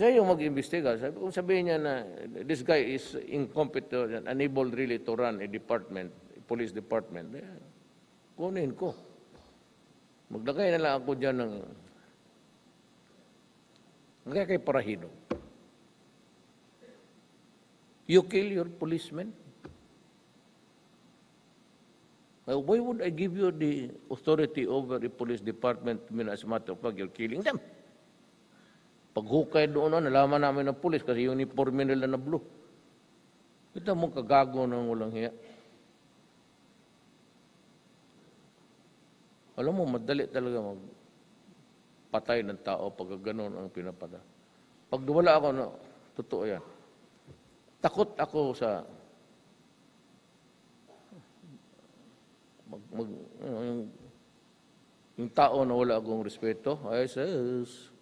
Siya yung mag-imbestiga. Sabi, kung sabihin niya na this guy is incompetent unable really to run a department, a police department, eh, kunin ko. Maglagay na lang ako dyan ng... Maglagay kay Parahido. You kill your policemen? Uh, why would I give you the authority over the police department I mean, as a matter of fact, you're killing them? Paghukay doon, na, nalaman namin ng police kasi uniforme nila na blue. Ito mo kagago ng walang hiya. Alam mo, madali talaga mag patay ng tao pag ganun ang pinapada. Pag wala ako, no, totoo yan. Takot ako sa mag, mag, yung, yung tao na wala akong respeto, ay sus,